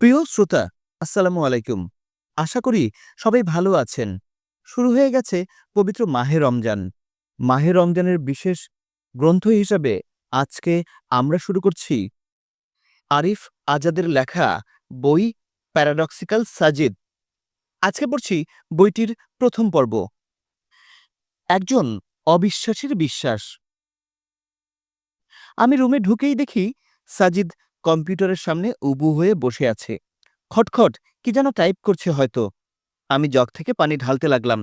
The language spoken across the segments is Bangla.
প্রিয় শ্রোতা, আসসালামু আলাইকুম। আশা করি সবাই ভালো আছেন। শুরু হয়ে গেছে পবিত্র মাহে রমজান। মাহে রমজানের বিশেষ গ্রন্থ হিসাবে আজকে আমরা শুরু করছি আরিফ আজাদের লেখা বই প্যারাডক্সিক্যাল সাজিদ। আজকে পড়ছি বইটির প্রথম পর্ব। একজন অবিশ্বাসীর বিশ্বাস। আমি রুমে ঢুকেই দেখি সাজিদ কম্পিউটারের সামনে উবু হয়ে বসে আছে। খটখট, কি যেন টাইপ করছে হয়তো। আমি জগ থেকে পানি ঢালতে লাগলাম।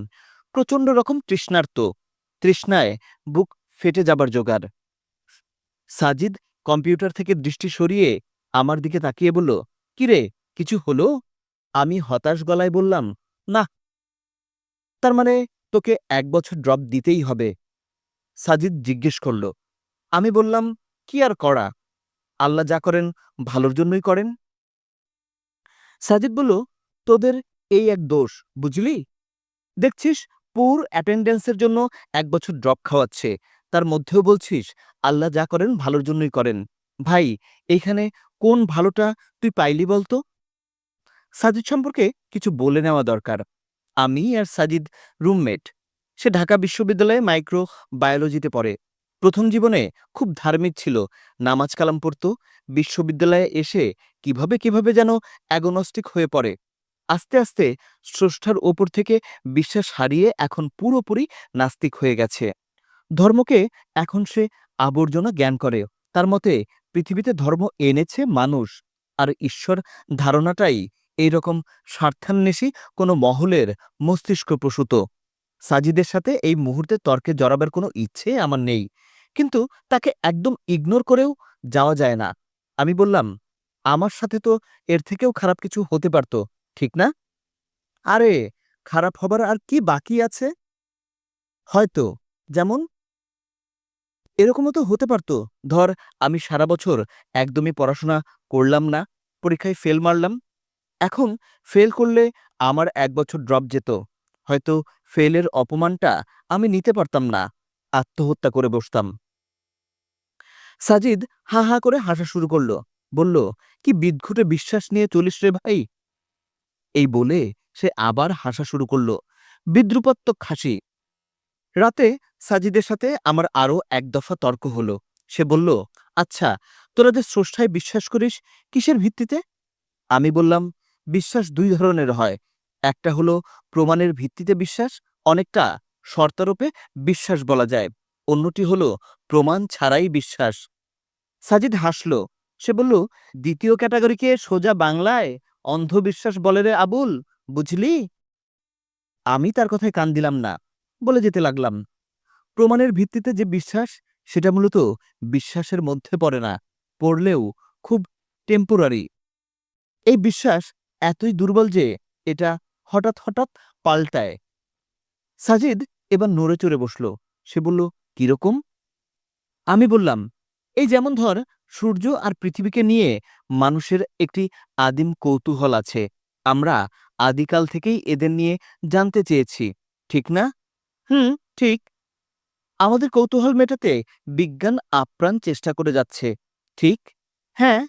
প্রচণ্ড রকম তৃষ্ণার্ত। তৃষ্ণায় বুক ফেটে যাবার জোগাড়। সাজিদ কম্পিউটার থেকে দৃষ্টি সরিয়ে আমার দিকে তাকিয়ে বলল কিরে কিছু হলো? আমি হতাশ গলায় বললাম, না। তার মানে তোকে এক বছর ড্রপ দিতেই হবে। সাজিদ জিজ্ঞেস করল। আমি বললাম, কি আর করা? আল্লাহ যা করেন ভালোর জন্যই করেন? সাজিদ বলল, তোদের এই এক দোষ, বুঝলি? দেখছিস, পুর অ্যাটেন্ডেন্সের জন্য এক বছর ড্রপ খাওয়াচ্ছে। তার মধ্যেও বলছিস, আল্লাহ যা করেন ভালোর জন্যই করেন। ভাই, এইখানে কোন ভালোটা তুই পাইলি বলতো? সাজিদ সম্পর্কে কিছু বলে নেওয়া দরকার। আমি আর সাজিদ রুমমেট। সে ঢাকা বিশ্ববিদ্যালয়ে মাইক্রো বায়োলজিতে পড়ে। প্রথম জীবনে খুব ধার্মিক ছিল। নামাজ কালাম পড়ত, বিশ্ববিদ্যালয়ে এসে কীভাবে কীভাবে যেন অ্যাগনস্টিক হয়ে পড়ে। আস্তে আস্তে স্রষ্টার ওপর থেকে বিশ্বাস হারিয়ে এখন পুরোপুরি নাস্তিক হয়ে গেছে। ধর্মকে এখন সে আবর্জনা জ্ঞান করে। তার মতে পৃথিবীতে ধর্ম এনেছে মানুষ, আর ঈশ্বর ধারণাটাই এইরকম স্বার্থান্বেষী কোনো মহলের মস্তিষ্ক প্রসূত। সাজিদের সাথে এই মুহূর্তে তর্কে জড়াবার কোনো ইচ্ছে আমার নেই। কিন্তু তাকে একদম ইগনোর করেও যাওয়া যায় না। আমি বললাম, আমার সাথে তো এর থেকেও খারাপ কিছু হতে পারত, ঠিক না? আরে, খারাপ হবার আর কি বাকি আছে? হয়তো, যেমন? এরকমও তো হতে পারত। ধর, আমি সারা বছর একদমই পড়াশোনা করলাম না, পরীক্ষায় ফেল মারলাম। এখন ফেল করলে আমার এক বছর ড্রপ যেত। হয়তো ফেলের অপমানটা আমি নিতে পারতাম না। আত্মহত্যা করে বসতাম। সাজিদ হা হা করে হাসা শুরু করল। বলল, কি বিদঘুটে বিশ্বাস নিয়ে চলিস রে ভাই? এই বলে সে আবার হাসা শুরু করল, বিদ্রুপাত্মক হাসি। রাতে সাজিদের সাথে আমার আরও এক দফা তর্ক হলো। সে বলল আচ্ছা তোরা যে স্রষ্টায় বিশ্বাস করিস, কিসের ভিত্তিতে? আমি বললাম, বিশ্বাস দুই ধরনের হয়। একটা হলো প্রমাণের ভিত্তিতে বিশ্বাস, অনেকটা শর্তারূপে বিশ্বাস বলা যায়। অন্যটি হলো প্রমাণ ছাড়াই বিশ্বাস। সাজিদ হাসল। সে বলল, দ্বিতীয় ক্যাটাগরিকে সোজা বাংলায় অন্ধবিশ্বাস বলে রে আবুল, বুঝলি? আমি তার কথায় কান দিলাম না, বলে যেতে লাগলাম। প্রমাণের ভিত্তিতে যে বিশ্বাস, সেটা মূলত বিশ্বাসের মধ্যে পড়ে না, পড়লেও খুব টেম্পোরারি এই বিশ্বাস এতই দুর্বল যে এটা হঠাৎ হঠাৎ পাল্টায়। সাজিদ এবার নড়ে চড়ে বসল। সে বলল, কীরকম? আমি বললাম, এই যেমন ধর, সূর্য আর পৃথিবীকে নিয়ে মানুষের একটি আদিম কৌতূহল আছে। আমরা আদিকাল থেকেই এদের নিয়ে জানতে চেয়েছি। ঠিক না? হুম, ঠিক। আমাদের কৌতূহল মেটাতে বিজ্ঞান আপ্রাণ চেষ্টা করে যাচ্ছে। ঠিক? হ্যাঁ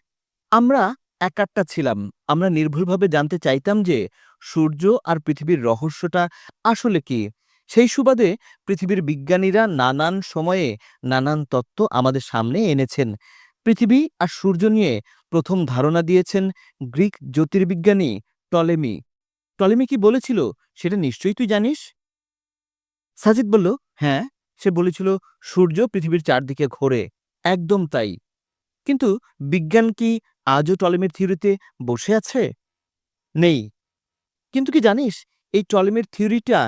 আমরা একাট্টা ছিলাম। আমরা নির্ভুলভাবে জানতে চাইতাম যে সূর্য আর পৃথিবীর রহস্যটা আসলে কি। সেই সুবাদে পৃথিবীর বিজ্ঞানীরা নানান সময়ে নানান তত্ত্ব আমাদের সামনে এনেছেন। পৃথিবী আর সূর্য নিয়ে প্রথম ধারণা দিয়েছেন গ্রিক জ্যোতির্বিজ্ঞানী টলেমি। টলেমি কি বলেছিল সেটা নিশ্চয়ই তুই জানিস? সাজিদ বলল হ্যাঁ সে বলেছিল সূর্য পৃথিবীর চারদিকে ঘোরে। একদম তাই। কিন্তু বিজ্ঞান কি আজও টলেমির থিওরিতে বসে আছে? নেই। কিন্তু কি জানিস, এই টলেমির থিওরিটা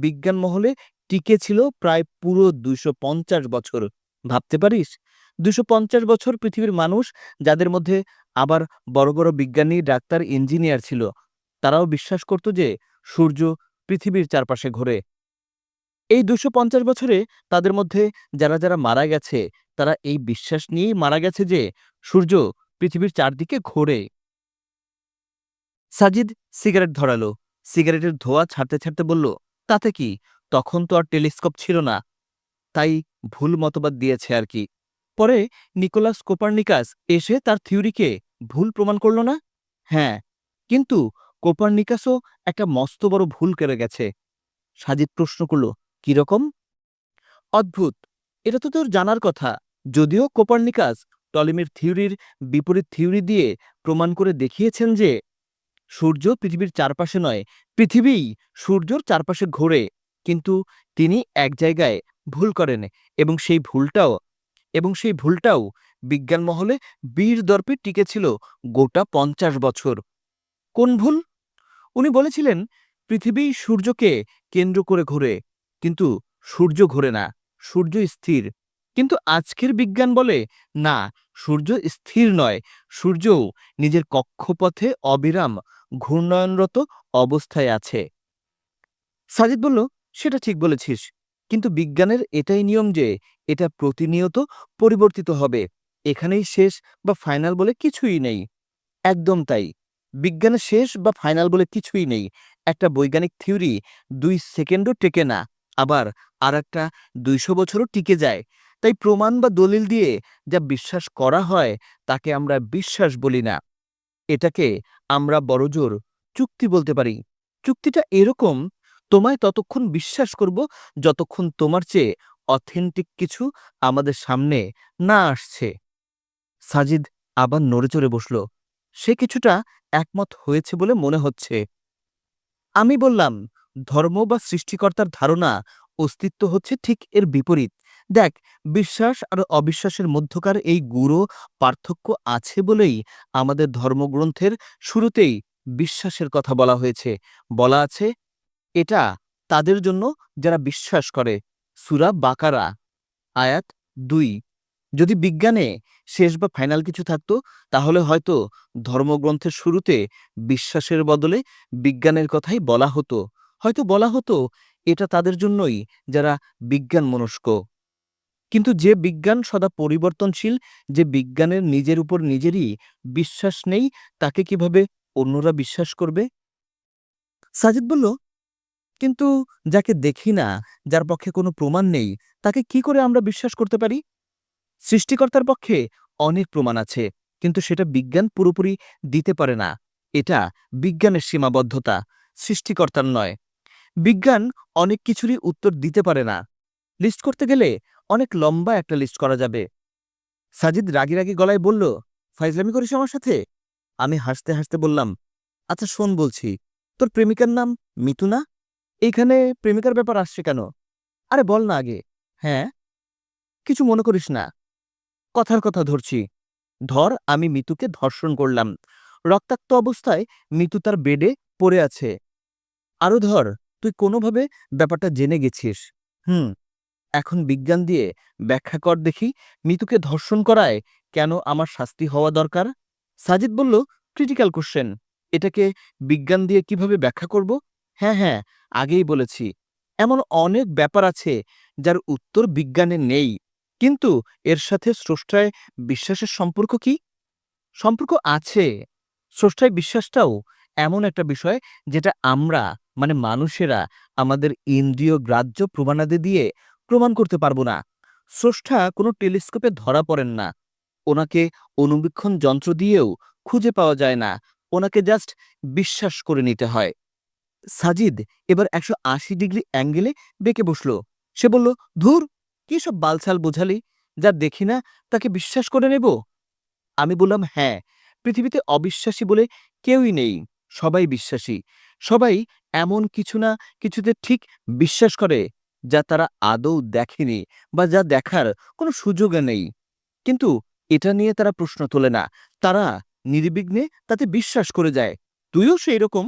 বিজ্ঞান মহলে টিকে ছিল প্রায় পুরো দুইশো পঞ্চাশ বছর। ভাবতে পারিস? দুশো বছর পৃথিবীর মানুষ, যাদের মধ্যে আবার বড় বড় বিজ্ঞানী, ডাক্তার, ইঞ্জিনিয়ার ছিল, তারাও বিশ্বাস করত যে সূর্য পৃথিবীর চারপাশে ঘোরে। এই দুশো বছরে তাদের মধ্যে যারা যারা মারা গেছে, তারা এই বিশ্বাস নিয়েই মারা গেছে যে সূর্য পৃথিবীর চারদিকে ঘোরে। সাজিদ সিগারেট ধরালো। সিগারেটের ধোয়া ছাড়তে ছাড়তে বলল তাতে কি? তখন তো আর টেলিস্কোপ ছিল না। তাই ভুল মতবাদ দিয়েছে আর কি। পরে নিকোলাস কোপার্নিকাস এসে তার থিওরিকে ভুল প্রমাণ করল না? হ্যাঁ কিন্তু কোপার্নিকাসও একটা মস্ত বড় ভুল করে গেছে। সাজিদ প্রশ্ন করল কীরকম অদ্ভুত। এটা তো তোর জানার কথা। যদিও কোপার্নিকাস টলেমির থিওরির বিপরীত থিওরি দিয়ে প্রমাণ করে দেখিয়েছেন যে সূর্য পৃথিবীর চারপাশে নয়, পৃথিবীই সূর্যর চারপাশে ঘোরে। কিন্তু তিনি এক জায়গায় ভুল করেন এবং সেই ভুলটাও, এবং সেই ভুলটাও বিজ্ঞান মহলে বীর দর্পে টিকেছিল গোটা পঞ্চাশ বছর। কোন ভুল? উনি বলেছিলেন, পৃথিবী সূর্যকে কেন্দ্র করে ঘোরে, কিন্তু সূর্য ঘোরে না, সূর্য স্থির। কিন্তু আজকের বিজ্ঞান বলে, না, সূর্য স্থির নয়। সূর্যও নিজের কক্ষপথে অবিরাম ঘূর্ণয়নরত অবস্থায় আছে। সাজিদ বলল, সেটা ঠিক বলেছিস। কিন্তু বিজ্ঞানের এটাই নিয়ম যে, এটা প্রতিনিয়ত পরিবর্তিত হবে। এখানেই শেষ বা ফাইনাল বলে কিছুই নেই। একদম তাই। বিজ্ঞানে শেষ বা ফাইনাল বলে কিছুই নেই। একটা বৈজ্ঞানিক থিওরি দুই সেকেন্ডও টেকে না। আবার আর একটা দুইশো বছরও টিকে যায়। তাই প্রমাণ বা দলিল দিয়ে যা বিশ্বাস করা হয়, তাকে আমরা বিশ্বাস বলি না। এটাকে আমরা বড়জোর চুক্তি বলতে পারি। চুক্তিটা এরকম, তোমায় ততক্ষণ বিশ্বাস করব যতক্ষণ তোমার চেয়ে অথেন্টিক কিছু আমাদের সামনে না আসছে। সাজিদ আবার নড়ে চড়ে বসল। সে কিছুটা একমত হয়েছে বলে মনে হচ্ছে। আমি বললাম, ধর্ম বা সৃষ্টিকর্তার ধারণা অস্তিত্ব হচ্ছে ঠিক এর বিপরীত। দেখ, বিশ্বাস আর অবিশ্বাসের মধ্যকার এই গুঁড়ো পার্থক্য আছে বলেই আমাদের ধর্মগ্রন্থের শুরুতেই বিশ্বাসের কথা বলা হয়েছে। বলা আছে, এটা তাদের জন্য যারা বিশ্বাস করে। সুরা বাকারা, আয়াত দুই। যদি বিজ্ঞানে শেষ বা ফাইনাল কিছু থাকত, তাহলে হয়তো ধর্মগ্রন্থের শুরুতে বিশ্বাসের বদলে বিজ্ঞানের কথাই বলা হতো। হয়তো বলা হতো, এটা তাদের জন্যই যারা বিজ্ঞান মনস্ক কিন্তু যে বিজ্ঞান সদা পরিবর্তনশীল, যে বিজ্ঞানের নিজের উপর নিজেরই বিশ্বাস নেই, তাকে কীভাবে অন্যরা বিশ্বাস করবে? সাজিদ বলল, কিন্তু যাকে দেখি না, যার পক্ষে কোনো প্রমাণ নেই, তাকে কি করে আমরা বিশ্বাস করতে পারি? সৃষ্টিকর্তার পক্ষে অনেক প্রমাণ আছে, কিন্তু সেটা বিজ্ঞান পুরোপুরি দিতে পারে না। এটা বিজ্ঞানের সীমাবদ্ধতা, সৃষ্টিকর্তার নয়। বিজ্ঞান অনেক কিছুরই উত্তর দিতে পারে না। লিস্ট করতে গেলে অনেক লম্বা একটা লিস্ট করা যাবে। সাজিদ রাগি রাগি গলায় বলল, ফাইজলামি করিস আমার সাথে? আমি হাসতে হাসতে বললাম আচ্ছা শোন বলছি, তোর প্রেমিকার নাম মিতু না? এইখানে প্রেমিকার ব্যাপার আসছে কেন? আরে বল না আগে। হ্যাঁ? কিছু মনে করিস না। কথার কথা ধরছি। ধর, আমি মিতুকে ধর্ষণ করলাম। রক্তাক্ত অবস্থায় মিতু তার বেডে পড়ে আছে। আরও ধর, তুই কোনোভাবে ব্যাপারটা জেনে গেছিস। হুম। এখন বিজ্ঞান দিয়ে ব্যাখ্যা কর দেখি মিতুকে ধর্ষণ করায় কেন আমার শাস্তি হওয়া দরকার? সাজিদ বলল ক্রিটিক্যাল কোশ্চেন এটাকে বিজ্ঞান দিয়ে কীভাবে ব্যাখ্যা করব? হ্যাঁ হ্যাঁ আগেই বলেছি। এমন অনেক ব্যাপার আছে যার উত্তর বিজ্ঞানে নেই। কিন্তু এর সাথে স্রষ্টায় বিশ্বাসের সম্পর্ক কি? সম্পর্ক আছে। স্রষ্টায় বিশ্বাসটাও এমন একটা বিষয় যেটা আমরা মানে মানুষেরা, আমাদের ইন্দ্রিয় গ্রাহ্য প্রমাণাদি দিয়ে প্রমাণ করতে পারব না। স্রষ্টা কোনো টেলিস্কোপে ধরা পড়েন না। ওনাকে অনুবীক্ষণ যন্ত্র দিয়েও খুঁজে পাওয়া যায় না। ওনাকে জাস্ট বিশ্বাস করে নিতে হয়। সাজিদ এবার একশো আশি ডিগ্রি অ্যাঙ্গেলে বেঁকে বসল। সে বলল, ধুর, কি সব বালছাল বোঝালি? যা দেখি না, তাকে বিশ্বাস করে নেব? আমি বললাম হ্যাঁ পৃথিবীতে অবিশ্বাসী বলে কেউই নেই। সবাই বিশ্বাসী। সবাই এমন কিছু না, কিছুতে ঠিক বিশ্বাস করে। যা তারা আদৌ দেখেনি বা যা দেখার কোনো সুযোগে নেই। কিন্তু এটা নিয়ে তারা প্রশ্ন তোলে না। তারা নির্বিঘ্নে তাতে বিশ্বাস করে যায়। তুইও সেই রকম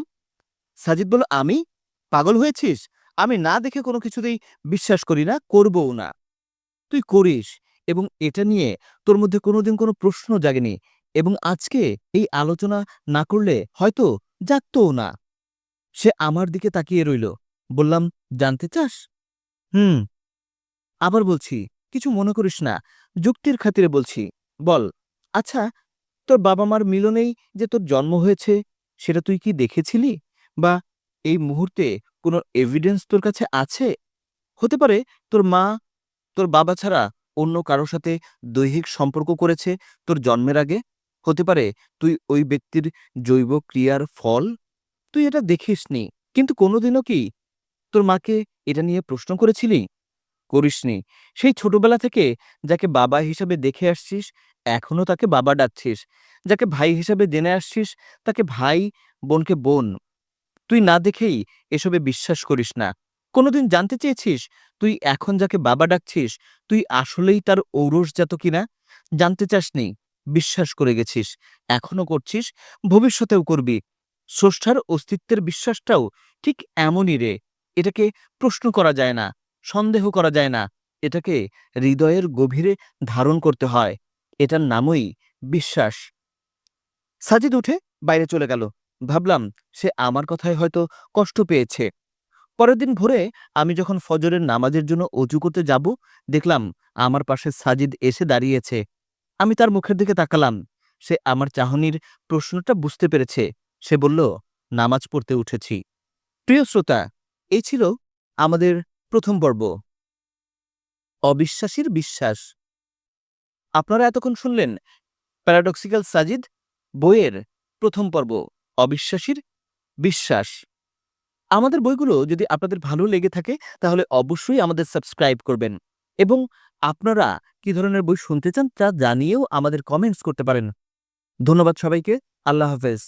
সাজিদ বলল, আমি? পাগল হয়েছিস? আমি না দেখে কোনো কিছুতেই বিশ্বাস করি না, করবও না। তুই করিস এবং এটা নিয়ে তোর মধ্যে কোনোদিন কোনো প্রশ্ন জাগেনি এবং আজকে এই আলোচনা না করলে হয়তো জাগতও না। সে আমার দিকে তাকিয়ে রইল। বললাম, জানতে চাস? হুম। আবার বলছি, কিছু মনে করিস না, যুক্তির খাতিরে বলছি, বল। আচ্ছা তোর বাবা মার মিলনেই যে তোর জন্ম হয়েছে, সেটা তুই কি দেখেছিলি? বা এই মুহূর্তে কোনো এভিডেন্স তোর কাছে আছে? হতে পারে তোর মা, তোর বাবা ছাড়া অন্য কারোর সাথে দৈহিক সম্পর্ক করেছে তোর জন্মের আগে? হতে পারে তুই ওই ব্যক্তির জৈব ক্রিয়ার ফল? তুই এটা দেখিসনি, কিন্তু কোনোদিনও কি তোর মাকে এটা নিয়ে প্রশ্ন করেছিলি? করিসনি। সেই ছোটবেলা থেকে যাকে বাবা হিসাবে দেখে আসছিস, এখনও তাকে বাবা ডাকছিস। যাকে ভাই হিসাবে জেনে আসছিস, তাকে ভাই বোনকে বোন। তুই না দেখেই এসবে বিশ্বাস করিস না। কোনোদিন জানতে চেয়েছিস তুই এখন যাকে বাবা ডাকছিস, তুই আসলেই তার ঔরসজাত কিনা? জানতে চাসনি, বিশ্বাস করে গেছিস, এখনও করছিস, ভবিষ্যতেও করবি। স্রষ্টার অস্তিত্বের বিশ্বাসটাও ঠিক এমনই রে। এটাকে প্রশ্ন করা যায় না, সন্দেহ করা যায় না। এটাকে হৃদয়ের গভীরে ধারণ করতে হয়। এটার নামই বিশ্বাস। সাজিদ উঠে বাইরে চলে গেল। ভাবলাম, সে আমার কথায় হয়তো কষ্ট পেয়েছে। পরের দিন ভোরে আমি যখন ফজরের নামাজের জন্য অজু করতে যাব, দেখলাম আমার পাশে সাজিদ এসে দাঁড়িয়েছে। আমি তার মুখের দিকে তাকালাম। সে আমার চাহনির প্রশ্নটা বুঝতে পেরেছে। সে বলল, নামাজ পড়তে উঠেছি। প্রিয় শ্রোতা এই ছিল আমাদের প্রথম পর্ব। অবিশ্বাসীর বিশ্বাস। আপনারা এতক্ষণ শুনলেন প্যারাডক্সিক্যাল সাজিদ বইয়ের প্রথম পর্ব, অবিশ্বাসীর বিশ্বাস। আমাদের বইগুলো যদি আপনাদের ভালো লেগে থাকে, তাহলে অবশ্যই আমাদের সাবস্ক্রাইব করবেন। এবং আপনারা কি ধরনের বই শুনতে চান তা জানিয়েও আমাদের কমেন্টস করতে পারেন। ধন্যবাদ সবাইকে। আল্লাহ হাফেজ।